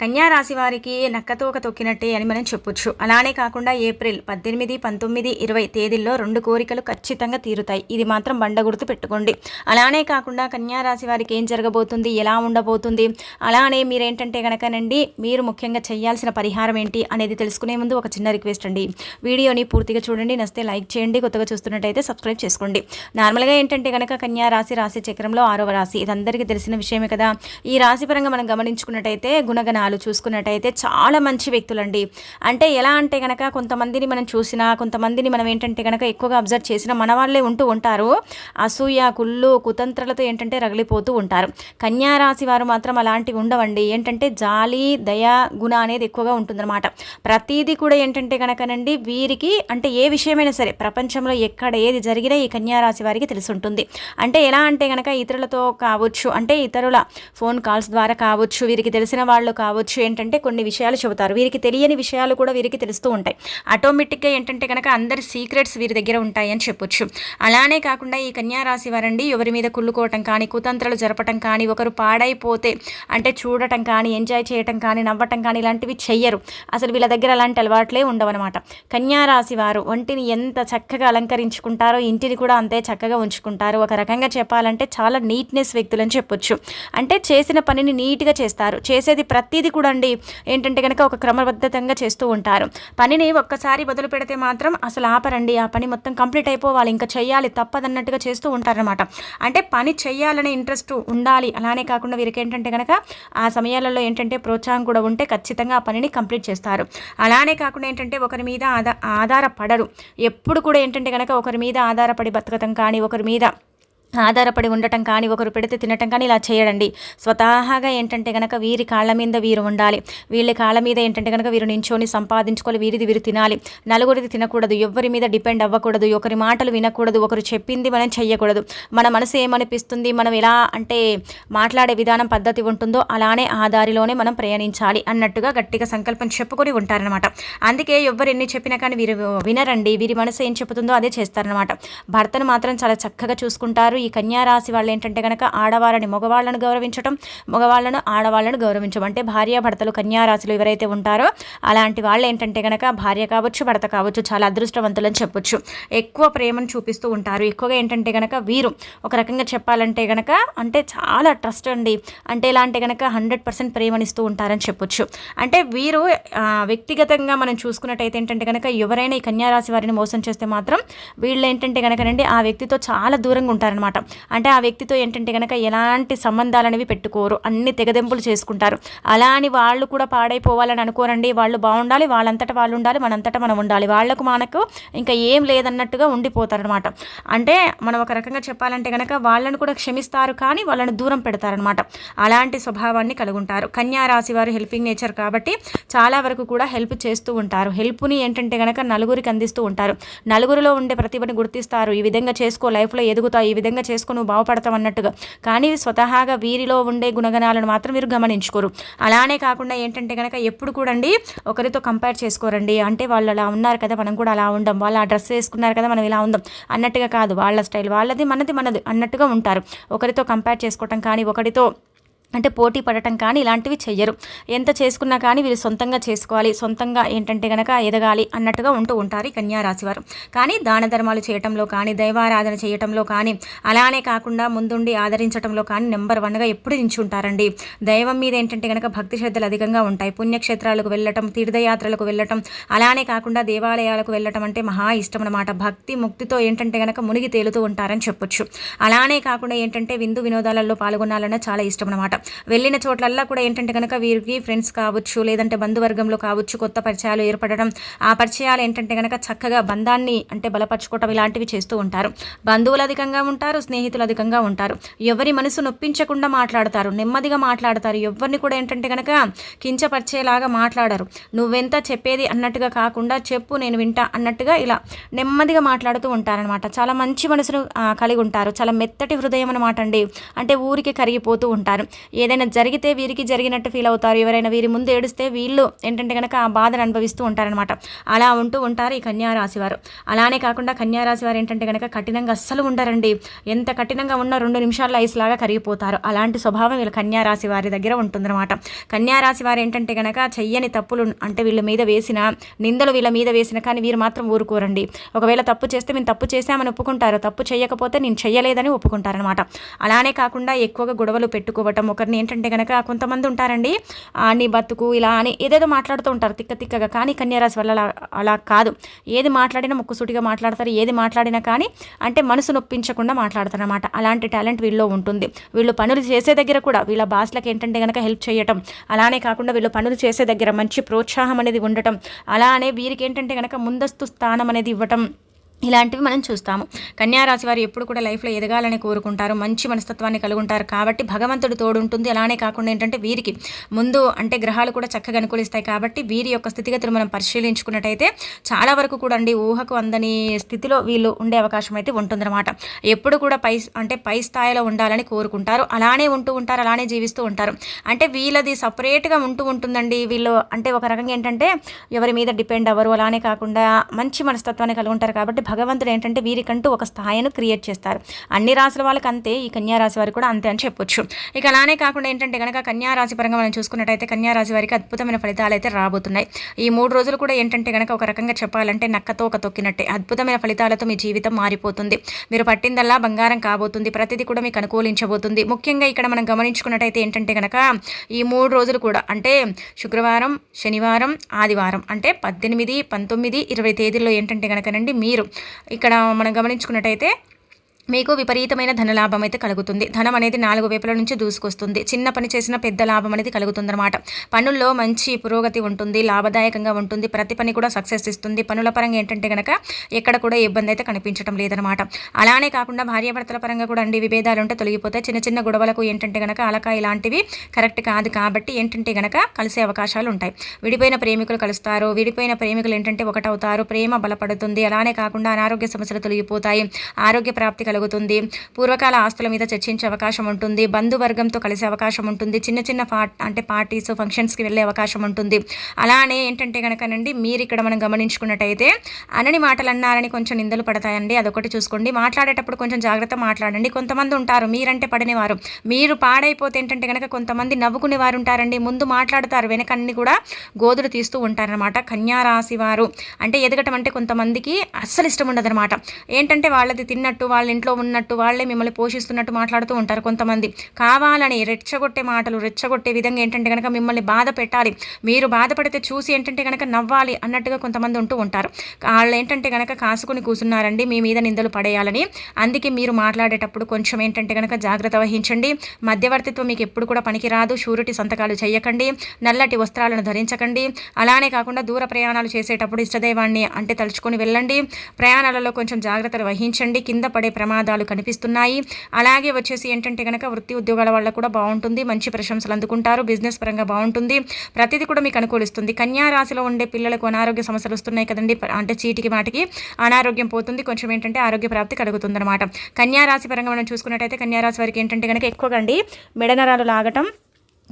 కన్యా రాశి వారికి నక్కతోక తొక్కినట్టే అని మనం చెప్పొచ్చు. అలానే కాకుండా ఏప్రిల్ పద్దెనిమిది పంతొమ్మిది ఇరవై తేదీల్లో రెండు కోరికలు ఖచ్చితంగా తీరుతాయి. ఇది మాత్రం బండ గుర్తు పెట్టుకోండి. అలానే కాకుండా కన్యా రాశి వారికి ఏం జరగబోతుంది? ఎలా ఉండబోతుంది? అలానే మీరేంటంటే కనుకనండి మీరు ముఖ్యంగా చేయాల్సిన పరిహారం ఏంటి అనేది తెలుసుకునే ముందు ఒక చిన్న రిక్వెస్ట్ అండి. వీడియోని పూర్తిగా చూడండి. నస్తే లైక్ చేయండి. కొత్తగా చూస్తున్నట్టయితే సబ్స్క్రైబ్ చేసుకోండి. నార్మల్గా ఏంటంటే కనుక కన్యా రాశి రాశి చక్రంలో ఆరవ రాశి. ఇది అందరికీ తెలిసిన విషయమే కదా. ఈ రాశి పరంగా మనం గమనించుకున్నట్టయితే గుణగణ గుణగణాలు చూసుకున్నట్టయితే చాలా మంచి వ్యక్తులండి. అంటే ఎలా అంటే కనుక కొంతమందిని మనం చూసినా కొంతమందిని మనం ఏంటంటే కనుక ఎక్కువగా అబ్జర్వ్ చేసిన మన వాళ్ళే ఉంటూ ఉంటారు. అసూయ కుళ్ళు కుతంత్రలతో ఏంటంటే రగిలిపోతూ ఉంటారు. కన్యారాశి వారు మాత్రం అలాంటివి ఉండవండి. ఏంటంటే జాలి దయ గుణ అనేది ఎక్కువగా ఉంటుందన్నమాట. ప్రతిదీ కూడా ఏంటంటే కనుకనండి వీరికి అంటే ఏ విషయమైనా సరే ప్రపంచంలో ఎక్కడ ఏది జరిగినా ఈ కన్యారాశి వారికి తెలిసి ఉంటుంది. అంటే ఎలా అంటే కనుక ఇతరులతో కావచ్చు అంటే ఇతరుల ఫోన్ కాల్స్ ద్వారా కావచ్చు వీరికి తెలిసిన వాళ్ళు కావచ్చు ఏంటంటే కొన్ని విషయాలు చెబుతారు. వీరికి తెలియని విషయాలు కూడా వీరికి తెలుస్తూ ఉంటాయి. ఆటోమేటిక్గా ఏంటంటే కనుక అందరి సీక్రెట్స్ వీరి దగ్గర ఉంటాయని చెప్పొచ్చు. అలానే కాకుండా ఈ కన్యా రాశి వారండి ఎవరి మీద కుళ్ళుకోవటం కానీ కుతంత్రాలు జరపటం కానీ ఒకరు పాడైపోతే అంటే చూడటం కానీ ఎంజాయ్ చేయటం కానీ నవ్వటం కానీ ఇలాంటివి చెయ్యరు. అసలు వీళ్ళ దగ్గర అలాంటి అలవాట్లే ఉండవన్నమాట. కన్యారాశి వారు ఒంటిని ఎంత చక్కగా అలంకరించుకుంటారో ఇంటిని కూడా అంతే చక్కగా ఉంచుకుంటారు. ఒక రకంగా చెప్పాలంటే చాలా నీట్నెస్ వ్యక్తులని చెప్పొచ్చు. అంటే చేసిన పనిని నీట్గా చేస్తారు. చేసేది ప్రతిదీ కూడా అండి. ఏంటంటే కనుక ఒక క్రమబద్ధతంగా చేస్తూ ఉంటారు. పనిని ఒక్కసారి వదిలి పెడితే మాత్రం అసలు ఆపరండి. ఆ పని మొత్తం కంప్లీట్ అయిపోవాలి. ఇంకా చెయ్యాలి. తప్పదన్నట్టుగా చేస్తూ ఉంటారనమాట అంటే పని చేయాలనే ఇంట్రెస్ట్ ఉండాలి. అలానే కాకుండా వీరికి ఏంటంటే కనుక ఆ సమయాలలో ఏంటంటే ప్రోత్సాహం కూడా ఉంటే ఖచ్చితంగా ఆ పనిని కంప్లీట్ చేస్తారు. అలానే కాకుండా ఏంటంటే ఒకరి మీద ఆధార ఆధారపడరు. ఎప్పుడు కూడా ఏంటంటే కనుక ఒకరి మీద ఆధారపడి బతకటం కానీ ఒకరి మీద ఆధారపడి ఉండటం కానీ ఒకరు పెడితే తినటం కానీ ఇలా చేయడండి. స్వతహాగా ఏంటంటే కనుక వీరి కాళ్ళ మీద వీరు ఉండాలి. వీళ్ళ కాళ్ళ మీద ఏంటంటే కనుక వీరు నించోని సంపాదించుకోవాలి వీరిది వీరు తినాలి. నలుగురిది తినకూడదు ఎవరి మీద డిపెండ్ అవ్వకూడదు ఒకరి మాటలు వినకూడదు ఒకరు చెప్పింది మనం చెయ్యకూడదు. మన మనసు ఏమనిపిస్తుంది మనం ఎలా అంటే మాట్లాడే విధానం పద్ధతి ఉంటుందో అలానే ఆ దారిలోనే మనం ప్రయాణించాలి అన్నట్టుగా గట్టిగా సంకల్పం చెప్పుకొని ఉంటారనమాట అందుకే ఎవరు ఎన్ని చెప్పినా కానీ వీరు వినరండి. వీరి మనసు ఏం చెబుతుందో అదే చేస్తారనమాట భర్తను మాత్రం చాలా చక్కగా చూసుకుంటారు. ఈ కన్యారాశి వాళ్ళు ఏంటంటే కనుక ఆడవాళ్ళని మగవాళ్ళను గౌరవించడం మగవాళ్ళను ఆడవాళ్ళను గౌరవించడం అంటే భార్య భర్తలు ఎవరైతే ఉంటారో అలాంటి వాళ్ళు ఏంటంటే కనుక భార్య కావచ్చు భర్త కావచ్చు చాలా అదృష్టవంతులు అని చెప్పొచ్చు. ఎక్కువ ప్రేమను చూపిస్తూ ఉంటారు. ఎక్కువగా ఏంటంటే కనుక వీరు ఒక రకంగా చెప్పాలంటే కనుక అంటే చాలా ట్రస్ట్ అండి. అంటే ఇలా అంటే కనుక హండ్రెడ్ పర్సెంట్ ప్రేమనిస్తూ ఉంటారని చెప్పొచ్చు. అంటే వీరు వ్యక్తిగతంగా మనం చూసుకున్నట్టయితే ఏంటంటే కనుక ఎవరైనా ఈ కన్యారాశి వారిని మోసం చేస్తే మాత్రం వీళ్ళు ఏంటంటే కనుకనండి ఆ వ్యక్తితో చాలా దూరంగా ఉంటారనమాట అంటే ఆ వ్యక్తితో ఏంటంటే కనుక ఎలాంటి సంబంధాలు అనేవి పెట్టుకోరు. అన్ని తెగదెంపులు చేసుకుంటారు. అలా అని వాళ్ళు కూడా పాడైపోవాలని అనుకోరండి. వాళ్ళు బాగుండాలి వాళ్ళంతటా వాళ్ళు ఉండాలి మనంతటా మనం ఉండాలి. వాళ్ళకు మనకు ఇంకా ఏం లేదన్నట్టుగా ఉండిపోతారనమాట అంటే మనం ఒక రకంగా చెప్పాలంటే కనుక వాళ్ళను కూడా క్షమిస్తారు కానీ వాళ్ళని దూరం పెడతారనమాట అలాంటి స్వభావాన్ని కలిగి ఉంటారు కన్యా రాశి వారు హెల్పింగ్ నేచర్ కాబట్టి చాలా వరకు కూడా హెల్ప్ చేస్తూ ఉంటారు. హెల్ప్ని ఏంటంటే కనుక నలుగురికి అందిస్తూ ఉంటారు. నలుగురిలో ఉండే ప్రతిభని గుర్తిస్తారు. ఈ విధంగా చేసుకో లైఫ్లో ఎదుగుతా ఈ విధంగా ఆధారంగా చేసుకుని బాగుపడతావు అన్నట్టుగా. కానీ స్వతహాగా వీరిలో ఉండే గుణగణాలను మాత్రం మీరు గమనించుకోరు. అలానే కాకుండా ఏంటంటే కనుక ఎప్పుడు కూడా అండి ఒకరితో కంపేర్ చేసుకోరండి. అంటే వాళ్ళు అలా ఉన్నారు కదా మనం కూడా అలా ఉండం. వాళ్ళు ఆ డ్రెస్ వేసుకున్నారు కదా మనం ఇలా ఉందాం అన్నట్టుగా కాదు. వాళ్ళ స్టైల్ వాళ్ళది మనది మనది అన్నట్టుగా ఉంటారు. ఒకరితో కంపేర్ చేసుకోవటం కానీ ఒకరితో అంటే పోటీ పడటం కానీ ఇలాంటివి చెయ్యరు. ఎంత చేసుకున్నా కానీ వీళ్ళు సొంతంగా చేసుకోవాలి. సొంతంగా ఏంటంటే కనుక ఎదగాలి అన్నట్టుగా ఉంటూ ఉంటారు ఈ కన్యా వారు కానీ దాన ధర్మాలు చేయటంలో కానీ దైవారాధన చేయటంలో కానీ అలానే కాకుండా ముందుండి ఆదరించడంలో కానీ నెంబర్ వన్గా ఎప్పుడు నించుంటారండి దైవం మీద ఏంటంటే కనుక భక్తి శ్రద్ధలు అధికంగా ఉంటాయి. పుణ్యక్షేత్రాలకు వెళ్ళటం తీర్థయాత్రలకు వెళ్ళటం అలానే కాకుండా దేవాలయాలకు వెళ్ళటం అంటే మహా ఇష్టం అనమాట భక్తి ముక్తితో ఏంటంటే కనుక మునిగి తేలుతూ ఉంటారని చెప్పొచ్చు. అలానే కాకుండా ఏంటంటే విందు వినోదాలలో పాల్గొనాలన్న చాలా ఇష్టం అనమాట వెళ్ళిన చోట్లల్లా కూడా ఏంటంటే కనుక వీరికి ఫ్రెండ్స్ కావచ్చు లేదంటే బంధువర్గంలో కావచ్చు కొత్త పరిచయాలు ఏర్పడడం ఆ పరిచయాలు ఏంటంటే కనుక చక్కగా బంధాన్ని అంటే బలపరచుకోవటం ఇలాంటివి చేస్తూ ఉంటారు. బంధువులు అధికంగా ఉంటారు స్నేహితులు అధికంగా ఉంటారు. ఎవరి మనసు నొప్పించకుండా మాట్లాడతారు నెమ్మదిగా మాట్లాడతారు. ఎవరిని కూడా ఏంటంటే కనుక కించపరిచేలాగా మాట్లాడరు. నువ్వెంత చెప్పేది అన్నట్టుగా కాకుండా చెప్పు నేను వింటా అన్నట్టుగా ఇలా నెమ్మదిగా మాట్లాడుతూ ఉంటారనమాట చాలా మంచి మనసును కలిగి ఉంటారు. చాలా మెత్తటి హృదయం అనమాట అండి. అంటే ఊరికి కరిగిపోతూ ఉంటారు. ఏదైనా జరిగితే వీరికి జరిగినట్టు ఫీల్ అవుతారు. ఎవరైనా వీరి ముందు ఏడిస్తే వీళ్ళు ఏంటంటే కనుక ఆ బాధను అనుభవిస్తూ ఉంటారనమాట అలా ఉంటూ ఉంటారు ఈ కన్యారాశి వారు. అలానే కాకుండా కన్యారాశి వారు ఏంటంటే కనుక కఠినంగా అస్సలు ఉండరండి. ఎంత కఠినంగా ఉన్నా రెండు నిమిషాల్లో ఐస్ లాగా కరిగిపోతారు. అలాంటి స్వభావం వీళ్ళు కన్యారాశి వారి దగ్గర ఉంటుందన్నమాట. కన్యారాశి వారు ఏంటంటే కనుక చెయ్యని తప్పులు అంటే వీళ్ళ మీద వేసిన నిందలు వీళ్ళ మీద వేసిన కానీ వీరు మాత్రం ఊరుకోరండి. ఒకవేళ తప్పు చేస్తే మేము తప్పు చేశామని ఒప్పుకుంటారు. తప్పు చేయకపోతే నేను చెయ్యలేదని ఒప్పుకుంటారనమాట అలానే కాకుండా ఎక్కువగా గొడవలు పెట్టుకోవటం ఒకరిని ఏంటంటే కనుక కొంతమంది ఉంటారండి నీ బతుకు ఇలా అని ఏదేదో మాట్లాడుతూ ఉంటారు తిక్క తిక్కగా. కానీ కన్యారాశి వల్ల అలా అలా కాదు. ఏది మాట్లాడినా ముక్కుసూటిగా మాట్లాడతారు ఏది మాట్లాడినా కానీ అంటే మనసు నొప్పించకుండా మాట్లాడతారు అనమాట అలాంటి టాలెంట్ వీళ్ళలో ఉంటుంది. వీళ్ళు పనులు చేసే దగ్గర కూడా వీళ్ళ బాస్లకు ఏంటంటే కనుక హెల్ప్ చేయటం అలానే కాకుండా వీళ్ళు పనులు చేసే దగ్గర మంచి ప్రోత్సాహం అనేది ఉండటం అలానే వీరికి ఏంటంటే కనుక ముందస్తు స్థానం అనేది ఇవ్వటం ఇలాంటివి మనం చూస్తాము. కన్యారాశి వారు ఎప్పుడు కూడా లైఫ్లో ఎదగాలని కోరుకుంటారు. మంచి మనస్తత్వాన్ని కలిగి ఉంటారు కాబట్టి భగవంతుడు తోడు ఉంటుంది. అలానే కాకుండా ఏంటంటే వీరికి ముందు అంటే గ్రహాలు కూడా చక్కగా అనుకూలిస్తాయి. కాబట్టి వీరి యొక్క స్థితిగతులు మనం పరిశీలించుకున్నట్టయితే చాలా వరకు కూడా అండి ఊహకు అందని స్థితిలో వీళ్ళు ఉండే అవకాశం అయితే ఉంటుందన్నమాట. ఎప్పుడు కూడా పై అంటే పై స్థాయిలో ఉండాలని కోరుకుంటారు. అలానే ఉంటూ ఉంటారు. అలానే జీవిస్తూ ఉంటారు. అంటే వీళ్ళది సపరేట్గా ఉంటూ ఉంటుందండి. వీళ్ళు అంటే ఒక రకంగా ఏంటంటే ఎవరి మీద డిపెండ్ అవ్వరు. అలానే కాకుండా మంచి మనస్తత్వాన్ని కలిగి ఉంటారు కాబట్టి భగవంతుడు ఏంటంటే వీరికంటూ ఒక స్థాయిని క్రియేట్ చేస్తారు. అన్ని రాశుల వాళ్ళకి అంతే ఈ కన్యారాశి వారికి కూడా అంతే అని చెప్పొచ్చు. ఇక అలానే కాకుండా ఏంటంటే కనుక కన్యారాశి పరంగా మనం చూసుకున్నట్టయితే కన్యారాశి వారికి అద్భుతమైన ఫలితాలు అయితే రాబోతున్నాయి. ఈ మూడు రోజులు కూడా ఏంటంటే కనుక ఒక రకంగా చెప్పాలంటే నక్కతో ఒక తొక్కినట్టే. అద్భుతమైన ఫలితాలతో మీ జీవితం మారిపోతుంది. మీరు పట్టిందల్లా బంగారం కాబోతుంది. ప్రతిదీ కూడా మీకు అనుకూలించబోతుంది. ముఖ్యంగా ఇక్కడ మనం గమనించుకున్నట్టయితే ఏంటంటే కనుక ఈ మూడు రోజులు కూడా అంటే శుక్రవారం శనివారం ఆదివారం అంటే పద్దెనిమిది పంతొమ్మిది ఇరవై తేదీల్లో ఏంటంటే కనుకనండి మీరు ఇక్కడ మనం గమనించుకున్నట్టయితే మీకు విపరీతమైన ధనలాభం అయితే కలుగుతుంది. ధనం అనేది నాలుగు వైపుల నుంచి దూసుకొస్తుంది. చిన్న పని చేసిన పెద్ద లాభం అనేది కలుగుతుందన్నమాట. పనుల్లో మంచి పురోగతి ఉంటుంది లాభదాయకంగా ఉంటుంది ప్రతి పని కూడా సక్సెస్ ఇస్తుంది. పనుల పరంగా ఏంటంటే కనుక ఎక్కడ కూడా ఇబ్బంది అయితే కనిపించడం లేదనమాట అలానే కాకుండా భార్యాభర్తల పరంగా కూడా అండి విభేదాలు ఉంటే తొలగిపోతే చిన్న చిన్న గొడవలకు ఏంటంటే కనుక అలక ఇలాంటివి కరెక్ట్ కాదు కాబట్టి ఏంటంటే కనుక కలిసే అవకాశాలు ఉంటాయి. విడిపోయిన ప్రేమికులు కలుస్తారు. విడిపోయిన ప్రేమికులు ఏంటంటే ఒకటవుతారు. ప్రేమ బలపడుతుంది. అలానే కాకుండా అనారోగ్య సమస్యలు తొలగిపోతాయి. ఆరోగ్య ప్రాప్తి కలుగుతుంది పూర్వకాల ఆస్తుల మీద చర్చించే అవకాశం ఉంటుంది. బంధువర్గంతో కలిసే అవకాశం ఉంటుంది. చిన్న చిన్న పార్ట్ అంటే పార్టీస్ ఫంక్షన్స్కి వెళ్ళే అవకాశం ఉంటుంది. అలానే ఏంటంటే కనుకనండి మీరు ఇక్కడ మనం గమనించుకున్నట్టయితే అనని మాటలు అన్నారని కొంచెం నిందలు పడతాయండి. అదొకటి చూసుకోండి. మాట్లాడేటప్పుడు కొంచెం జాగ్రత్త మాట్లాడండి. కొంతమంది ఉంటారు మీరంటే పడని మీరు పాడైపోతే ఏంటంటే కనుక కొంతమంది నవ్వుకునే వారు ఉంటారండి ముందు మాట్లాడతారు వెనక అన్ని కూడా గోధులు తీస్తూ ఉంటారనమాట కన్యారాశి వారు. అంటే ఎదగటం అంటే కొంతమందికి అస్సలు ఇష్టం ఉండదనమాట ఏంటంటే వాళ్ళది తిన్నట్టు వాళ్ళ ఇంట్లో ఉన్నట్టు వాళ్ళే మిమ్మల్ని పోషిస్తున్నట్టు మాట్లాడుతూ ఉంటారు కొంతమంది. కావాలని రెచ్చగొట్టే మాటలు రెచ్చగొట్టే విధంగా ఏంటంటే కనుక మిమ్మల్ని బాధ పెట్టాలి. మీరు బాధపడితే చూసి ఏంటంటే కనుక నవ్వాలి అన్నట్టుగా కొంతమంది ఉంటూ ఉంటారు. వాళ్ళు ఏంటంటే కనుక కాసుకుని కూర్చున్నారండి మీ మీద నిందలు పడేయాలని. అందుకే మీరు మాట్లాడేటప్పుడు కొంచెం ఏంటంటే కనుక జాగ్రత్త వహించండి. మధ్యవర్తిత్వం మీకు ఎప్పుడు కూడా పనికిరాదు. షూరిటీ సంతకాలు చేయకండి నల్లటి వస్త్రాలను ధరించకండి. అలానే కాకుండా దూర ప్రయాణాలు చేసేటప్పుడు ఇష్టదైవాన్ని అంటే తలుచుకొని వెళ్ళండి. ప్రయాణాలలో కొంచెం జాగ్రత్తలు వహించండి. కింద పడే ప్రమాదాలు కనిపిస్తున్నాయి. అలాగే వచ్చేసి ఏంటంటే కనుక వృత్తి ఉద్యోగాల వల్ల కూడా బాగుంటుంది. మంచి ప్రశంసలు అందుకుంటారు. బిజినెస్ పరంగా బాగుంటుంది. ప్రతిదీ కూడా మీకు అనుకూలిస్తుంది. కన్యా రాశిలో ఉండే పిల్లలకు అనారోగ్య సమస్యలు వస్తున్నాయి కదండి. అంటే చీటికి మాటికి అనారోగ్యం పోతుంది. కొంచెం ఏంటంటే ఆరోగ్య ప్రాప్తి కలుగుతుంది అనమాట కన్యా రాశి పరంగా మనం చూసుకున్నట్టయితే కన్యా రాశి వారికి ఏంటంటే కనుక ఎక్కువగా అండి మెడనరాలు లాగటం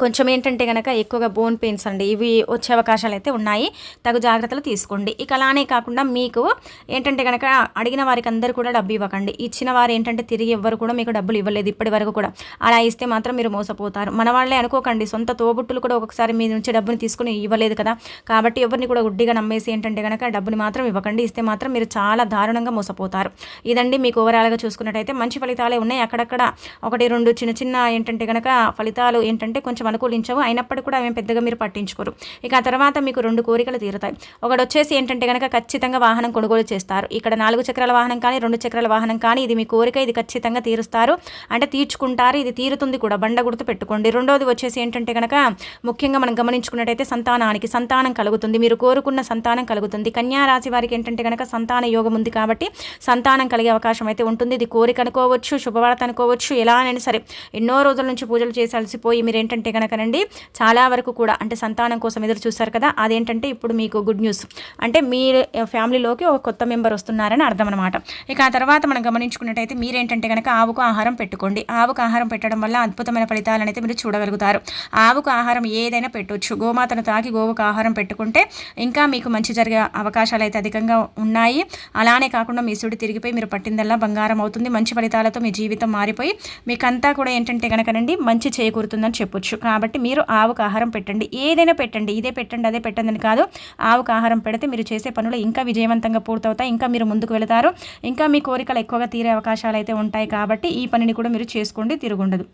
కొంచెం ఏంటంటే కనుక ఎక్కువగా బోన్ పెయిన్స్ అండి ఇవి వచ్చే అవకాశాలు అయితే ఉన్నాయి. తగు జాగ్రత్తలు తీసుకోండి. ఇక అలానే కాకుండా మీకు ఏంటంటే కనుక అడిగిన వారికి అందరు కూడా డబ్బు ఇవ్వకండి. ఇచ్చిన వారు ఏంటంటే తిరిగి ఎవ్వరు కూడా మీకు డబ్బులు ఇవ్వలేదు. ఇప్పటి వరకు కూడా అలా ఇస్తే మాత్రం మీరు మోసపోతారు. మన వాళ్ళే అనుకోకండి. సొంత తోబుట్టులు కూడా ఒకసారి మీ నుంచి డబ్బుని తీసుకుని ఇవ్వలేదు కదా. కాబట్టి ఎవరిని కూడా గుడ్డిగా నమ్మేసి ఏంటంటే కనుక డబ్బుని మాత్రం ఇవ్వకండి. ఇస్తే మాత్రం మీరు చాలా దారుణంగా మోసపోతారు. ఇదండి మీకు ఓవరాల్గా చూసుకున్నట్టయితే మంచి ఫలితాలే ఉన్నాయి. అక్కడక్కడ ఒకటి రెండు చిన్న చిన్న ఏంటంటే కనుక ఫలితాలు ఏంటంటే కొంచెం అనుకూలించవు. అయినప్పటికీ కూడా అవి పెద్దగా మీరు పట్టించుకోరు. ఇక ఆ తర్వాత మీకు రెండు కోరికలు తీరుతాయి. ఒకటి వచ్చేసి ఏంటంటే కనుక ఖచ్చితంగా వాహనం కొనుగోలు చేస్తారు. ఇక్కడ నాలుగు చక్రాల వాహనం కానీ రెండు చక్రాల వాహనం కానీ ఇది మీ కోరిక ఇది ఖచ్చితంగా తీరుస్తారు. అంటే తీర్చుకుంటారు ఇది తీరుతుంది కూడా. బండ గుర్తు పెట్టుకోండి. రెండోది వచ్చేసి ఏంటంటే కనుక ముఖ్యంగా మనం గమనించుకున్నట్టయితే సంతానానికి సంతానం కలుగుతుంది. మీరు కోరుకున్న సంతానం కలుగుతుంది. కన్యా రాశి వారికి ఏంటంటే కనుక సంతాన యోగం ఉంది కాబట్టి సంతానం కలిగే అవకాశం అయితే ఉంటుంది. ఇది కోరిక అనుకోవచ్చు శుభవార్త అనుకోవచ్చు ఎలా అయినా సరే. ఎన్నో రోజుల నుంచి పూజలు చేసి అలసిపోయి మీరు ఏంటంటే కనుకనండి చాలా వరకు కూడా అంటే సంతానం కోసం ఎదురు చూస్తారు కదా అదేంటంటే ఇప్పుడు మీకు గుడ్ న్యూస్ అంటే మీ ఫ్యామిలీలోకి ఒక కొత్త మెంబర్ వస్తున్నారని అర్థం అనమాట ఇక ఆ తర్వాత మనం గమనించుకున్నట్టయితే మీరేంటంటే కనుక ఆవుకు ఆహారం పెట్టుకోండి. ఆవుకు ఆహారం పెట్టడం వల్ల అద్భుతమైన ఫలితాలను అయితే మీరు చూడగలుగుతారు. ఆవుకు ఆహారం ఏదైనా పెట్టవచ్చు గోమాతను తాకి గోవుకు ఆహారం పెట్టుకుంటే ఇంకా మీకు మంచి జరిగే అవకాశాలు అయితే అధికంగా ఉన్నాయి. అలానే కాకుండా మీ సుడి తిరిగిపోయి మీరు పట్టిందల్లా బంగారం అవుతుంది. మంచి ఫలితాలతో మీ జీవితం మారిపోయి మీకంతా కూడా ఏంటంటే కనుకనండి మంచి చేకూరుతుందని చెప్పొచ్చు. కాబట్టి మీరు ఆవుకు ఆహారం పెట్టండి. ఏదైనా పెట్టండి. ఇదే పెట్టండి అదే పెట్టండి అని కాదు. ఆవుకు ఆహారం పెడితే మీరు చేసే పనులు ఇంకా విజయవంతంగా పూర్తవుతాయి. ఇంకా మీరు ముందుకు వెళతారు. ఇంకా మీ కోరికలు ఎక్కువగా తీరే అవకాశాలు అయితే ఉంటాయి. కాబట్టి ఈ పనిని కూడా మీరు చేసుకోండి. తిరుగుండదు.